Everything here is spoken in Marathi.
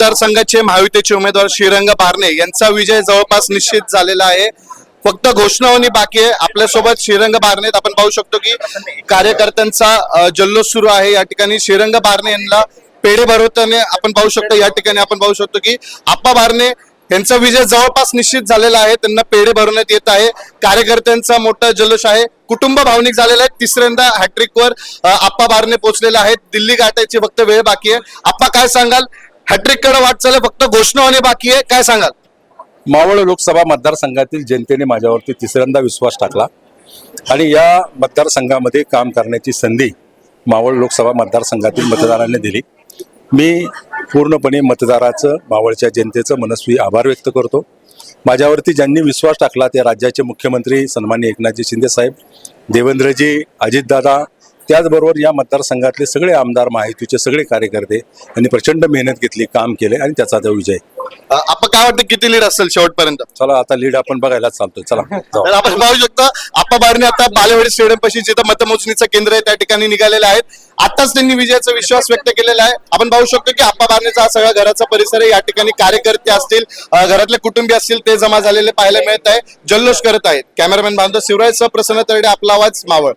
मतदारसंघाचे महायुतीचे उमेदवार श्रीरंग बारणे यांचा विजय जवळपास निश्चित झालेला आहे. फक्त घोषणा होणे बाकी आहे. आपल्यासोबत श्रीरंग बारणे आपण पाहू शकतो की कार्यकर्त्यांचा जल्लोष सुरू आहे. या ठिकाणी श्रीरंग बारणे यांना पेढे भरवताना आपण पाहू शकतो. या ठिकाणी आपण पाहू शकतो की आप्पा बारणे यांचा विजय जवळपास निश्चित झालेला आहे. त्यांना पेढे भरवण्यात येत आहे. कार्यकर्त्यांचा मोठा जल्लोष आहे. कुटुंब भावनिक झालेला आहे. तिसऱ्यांदा हॅट्रिक वर आप्पा बारणे पोहोचलेला आहे दिल्ली गाठायची फक्त वेळ बाकी आहे. आप्पा काय सांगाल? हॅट्रिककडे वाटचाल फक्त घोषणा होणे बाकी आहे. काय सांगाल? मावळ लोकसभा मतदारसंघातील जनतेने माझ्यावरती तिसऱ्यांदा विश्वास टाकला. आणि या मतदारसंघामध्ये काम करण्याची संधी मावळ लोकसभा मतदारसंघातील मतदारांनी दिली. मी पूर्णपणे मतदाराचं मावळच्या जनतेचं मनस्वी आभार व्यक्त करतो. माझ्यावरती ज्यांनी विश्वास टाकला ते राज्याचे मुख्यमंत्री सन्मान्य एकनाथजी शिंदेसाहेब देवेंद्रजी अजितदादा त्याचबरोबर या मतदारसंघातले सगळे आमदार माहितीचे सगळे कार्यकर्ते यांनी प्रचंड मेहनत घेतली काम केले आणि त्याचा तो विजय. आपण काय वाटतं किती लीड असेल शेवटपर्यंत? चला आता लीड आपण बघायला चालतोय. चला जाऊ. तर आपण पाहू शकतो आप्पा बारणे आता बालेवाडी स्टेडियम पाशी जिथं मतमोजणीचं केंद्र आहे त्या ठिकाणी निघालेले आहेत. आताच त्यांनी विजयाचा विश्वास व्यक्त केलेला आहे. आपण पाहू शकतो की आप्पा बारणेचा हा सगळा घराचा परिसर आहे. या ठिकाणी कार्यकर्ते असतील अ, घरातले कुटुंबी असतील ते जमा झालेले पाहायला मिळत आहे. जल्लोष करत आहेत. कॅमेरामॅन बांधव शिवराज सह प्रसन्न तरडे आपला आवाज मावळ.